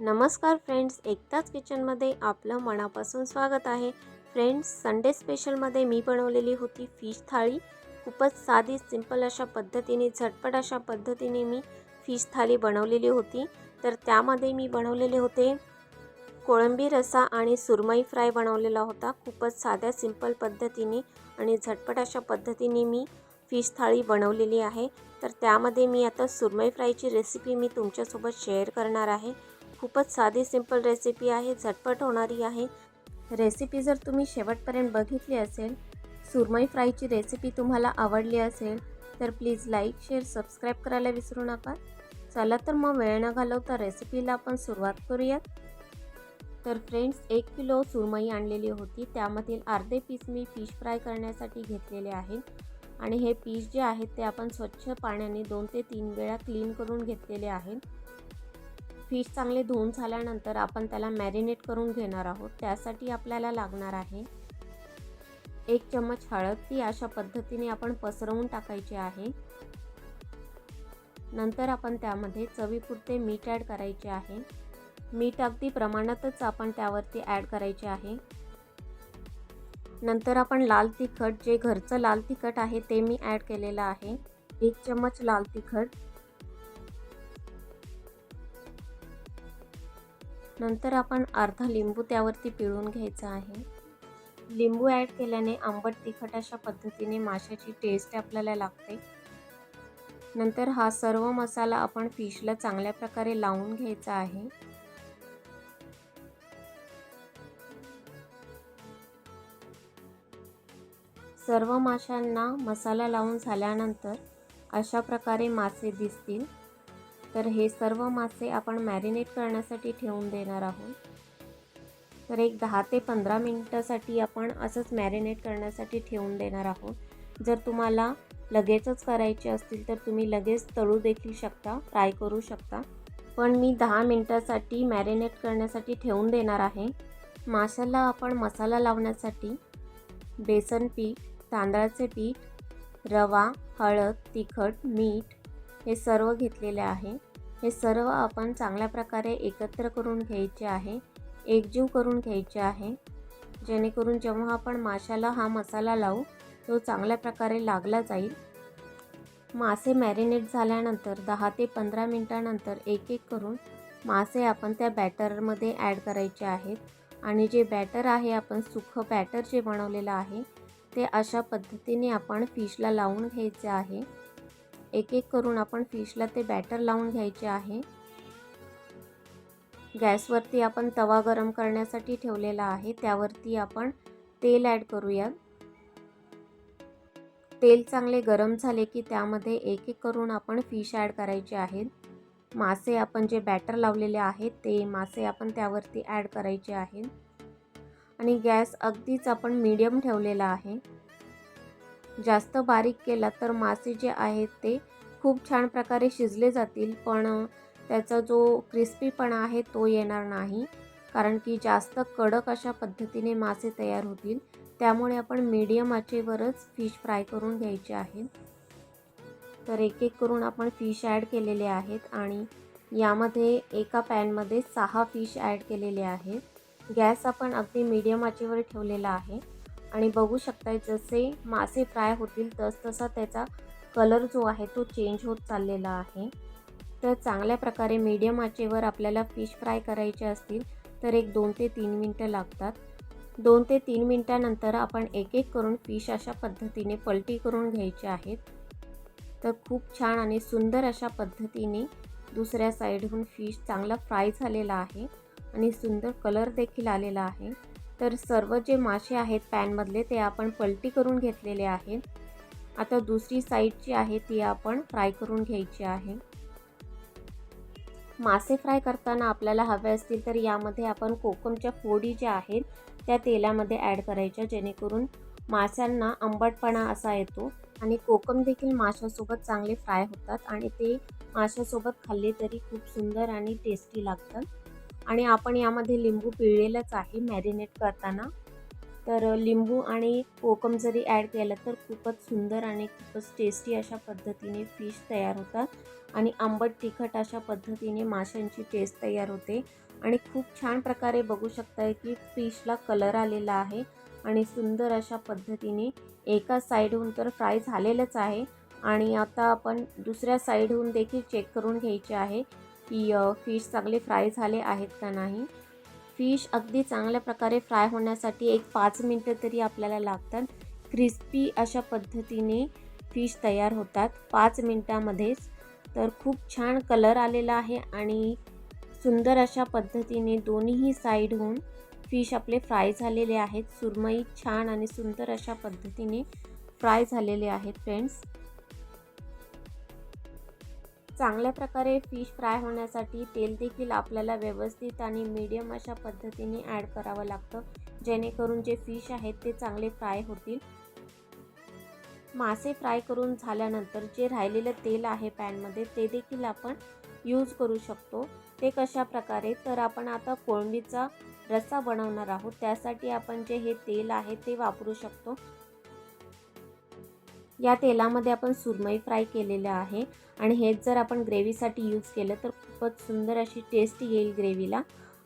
नमस्कार फ्रेंड्स एकताच किचनमध्ये आपलं मनापासून स्वागत आहे. फ्रेंड्स संडे स्पेशलमध्ये मी बनवलेली होती फिश थाळी. खूपच साधी सिंपल अशा पद्धतीने झटपट अशा पद्धतीने मी फिश थाळी बनवलेली होती. तर त्यामध्ये मी बनवलेले होते कोळंबी रसा आणि सुरमई फ्राय बनवलेला होता. खूपच साध्या सिंपल पद्धतीने आणि झटपट अशा पद्धतीने मी फिश थाळी बनवलेली आहे. तर त्यामध्ये मी आता सुरमई फ्रायची रेसिपी मी तुमच्यासोबत शेअर करणार आहे. खूपच साधी सिंपल रेसिपी आहे झटपट होणारी आहे. रेसिपी जर तुम्ही शेवटपर्यंत बघितली असेल सुरमई फ्रायची रेसिपी तुम्हाला आवडली असेल तर प्लीज लाईक शेअर सबस्क्राईब करायला विसरू नका. चला तर मग वेळ न घालवता रेसिपीला आपण सुरुवात करूयात. तर फ्रेंड्स एक किलो सुरमई आणलेली होती. त्यामधील अर्धे पीस मी फिश फ्राय करण्यासाठी घेतलेले आहेत. आणि हे पीस जे आहेत ते आपण स्वच्छ पाण्याने दोन ते तीन वेळा क्लीन करून घेतलेले आहेत. फिश चांगले धुवून झाल्यानंतर आपण त्याला मॅरिनेट करून घेणार आहोत. त्यासाठी आपल्याला लागणार आहे एक चम्मच हळद. ती अशा पद्धतीने आपण पसरवून टाकायची आहे. नंतर आपण त्यामध्ये चवीपुरते मीठ ॲड करायचे आहे. मीठ अगदी प्रमाणातच आपण त्यावरती ॲड करायचे आहे. नंतर आपण लाल तिखट जे घरचं लाल तिखट आहे ते मी ॲड केलेलं आहे. एक चम्मच लाल तिखट. नंतर आपण अर्धा लिंबू त्यावरती पिळून घ्यायचा आहे. लिंबू ॲड केल्याने आंबट तिखट अशा पद्धतीने माशाची टेस्ट आपल्याला लागते. नंतर हा सर्व मसाला आपण फिशला चांगल्या प्रकारे लावून घ्यायचा आहे. सर्व माशांना मसाला लावून झाल्यानंतर अशा प्रकारे मासे दिसतील. तर हे सर्व मासे आपण मॅरिनेट करण्यासाठी ठेवून देणार आहोत. तर एक दहा ते पंधरा मिनटासाठी आपण असंच मॅरिनेट करण्यासाठी ठेवून देणार आहोत. जर तुम्हाला लगेचच करायचे असतील तर तुम्ही लगेच तळू देखील शकता फ्राय करू शकता. पण मी दहा मिनटासाठी मॅरिनेट करण्यासाठी ठेवून देणार आहे. माशाला आपण मसाला लावण्यासाठी बेसन पीठ तांदळाचे पीठ रवा हळद तिखट मीठ हे सर्व घेतलेले आहे. हे सर्व आपण चांगल्या प्रकारे एकत्र करून घ्यायचे आहे एकजीव करून घ्यायचे आहे. जेणेकरून जेव्हा आपण माशाला हा मसाला लावू तो चांगल्या प्रकारे लागला जाईल. मासे मॅरिनेट झाल्यानंतर दहा ते पंधरा मिनटानंतर एक एक करून मासे आपण त्या बॅटरमध्ये ॲड करायचे आहेत. आणि जे बॅटर आहे आपण सुखं बॅटर जे बनवलेलं आहे ते अशा पद्धतीने आपण फिशला लावून घ्यायचे आहे. एक एक करून आपण फिशला ते बॅटर लावून घ्यायचे आहे. गॅसवरती आपण तवा गरम करण्यासाठी ठेवलेला आहे. त्यावरती आपण तेल ॲड करूयात तेल चांगले गरम झाले की त्यामध्ये एक एक करून आपण फिश ॲड करायचे आहेत. मासे आपण जे बॅटर लावलेले आहेत ते मासे आपण त्यावरती ॲड करायचे आहेत. आणि गॅस अगदीच आपण मीडियम ठेवलेला आहे. जास्त बारीक केला तर मासे जे आहेत ते खूप छान प्रकारे शिजले जातील. पण त्याचा जो क्रिस्पीपणा आहे तो येणार नाही. कारण की जास्त कडक अशा पद्धतीने मासे तयार होतील. त्यामुळे आपण मीडियम आचेवरच फिश फ्राय करून घ्यायचे आहे. तर एक एक करून आपण फिश ॲड केलेले आहेत आणि यामध्ये एका पॅनमध्ये सहा फिश ॲड केलेले आहेत. गॅस आपण अगदी मीडियम आचेवर ठेवलेला आहे. आणि बघू शकताय जसे मासे फ्राय होतील तस तसा त्याचा कलर जो आहे तो चेंज होत चाललेला आहे. तर चांगल्या प्रकारे मीडियम आचेवर आपल्याला फिश फ्राय करायचे असतील तर एक दोन ते तीन मिनटं लागतात. दोन ते तीन मिनटानंतर आपण एक एक करून फिश अशा पद्धतीने पलटी करून घ्यायचे आहेत. तर खूप छान आणि सुंदर अशा पद्धतीने दुसऱ्या साईडहून फिश चांगला फ्राय झालेला आहे आणि सुंदर कलर देखील आलेला आहे. तर सर्व जे मासे आहेत पॅनमधले ते आपण पलटी करून घेतलेले आहेत. आता दुसरी साईड जी आहे ती आपण फ्राय करून घ्यायची आहे. मासे फ्राय करताना आपल्याला हवे असतील तर यामध्ये आपण कोकमच्या फोडी ज्या आहेत त्या तेलामध्ये ॲड करायच्या जेणेकरून माशांना आंबटपणा असा येतो आणि कोकम देखील माशासोबत चांगले फ्राय होतात आणि ते माशासोबत खाल्ले तरी खूप सुंदर आणि टेस्टी लागतात. आणि आपण यामध्ये लिंबू पिळलेलंच आहे मॅरिनेट करताना. तर लिंबू आणि कोकम जरी ॲड केलं तर खूपच सुंदर आणि खूपच टेस्टी अशा पद्धतीने फिश तयार होतात. आणि आंबट तिखट अशा पद्धतीने माशांची टेस्ट तयार होते. आणि खूप छान प्रकारे बघू शकताय की फिशला कलर आलेला आहे. आणि सुंदर अशा पद्धतीने एका साईडहून तर फ्राय झालेलंच आहे. आणि आता आपण दुसऱ्या साईडहून देखील चेक करून घ्यायचे आहे. की फिश चांगले फ्राय झाले आहेत का नाही? फिश अगदी चांगल्या प्रकारे फ्राय होण्यासाठी एक पाच मिनटं तरी आपल्याला लागतात. क्रिस्पी अशा पद्धतीने फिश तयार होतात पाच मिनटामध्येच. तर खूप छान कलर आलेला आहे आणि सुंदर अशा पद्धतीने दोन्हीही साईडहून फिश आपले फ्राय झालेले आहेत. सुरमई छान आणि सुंदर अशा पद्धतीने फ्राय झालेले आहेत फ्रेंड्स चांगल्या प्रकारे फिश फ्राय होण्यासाठी तेल देखील आपल्याला व्यवस्थित आणि मीडियम अशा पद्धतीने ॲड करावं लागतं. जेणेकरून जे फिश आहेत ते चांगले फ्राय होतील. मासे फ्राय करून झाल्यानंतर जे राहिलेलं तेल आहे पॅनमध्ये ते देखील आपण यूज करू शकतो. ते कशा प्रकारे? तर आपण आता कोळंबीचा रस्सा बनवणार आहोत. त्यासाठी आपण जे हे तेल आहे ते वापरू शकतो. या तेलामध्ये आपण सुरमई फ्राय केलेलं आहे. आणि हेच जर आपण ग्रेव्हीसाठी यूज केलं तर खूपच सुंदर अशी टेस्ट येईल ग्रेव्हीला.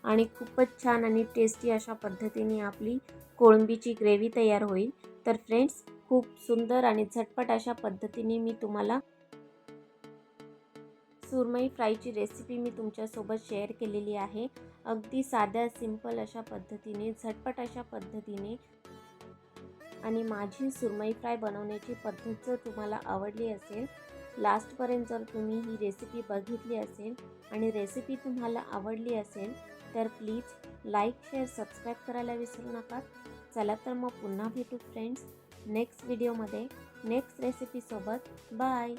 आणि खूपच छान आणि टेस्टी अशा पद्धतीने आपली कोळंबीची ग्रेव्ही तयार होईल. तर फ्रेंड्स खूप सुंदर आणि झटपट अशा पद्धतीने मी तुम्हाला सुरमई फ्रायची रेसिपी मी तुमच्यासोबत शेअर केलेली आहे. अगदी साध्या सिंपल अशा पद्धतीने झटपट अशा पद्धतीने आणि माझी सुरमई फ्राय बनवण्याची पद्धत जर तुम्हाला आवडली असेल लास्टपर्यंत जर तुम्ही ही रेसिपी बघितली असेल आणि रेसिपी तुम्हाला आवडली असेल तर प्लीज लाईक शेअर सबस्क्राईब करायला विसरू नका. चला तर मग पुन्हा भेटू फ्रेंड्स. नेक्स्ट व्हिडिओमध्ये नेक्स्ट रेसिपीसोबत बाय.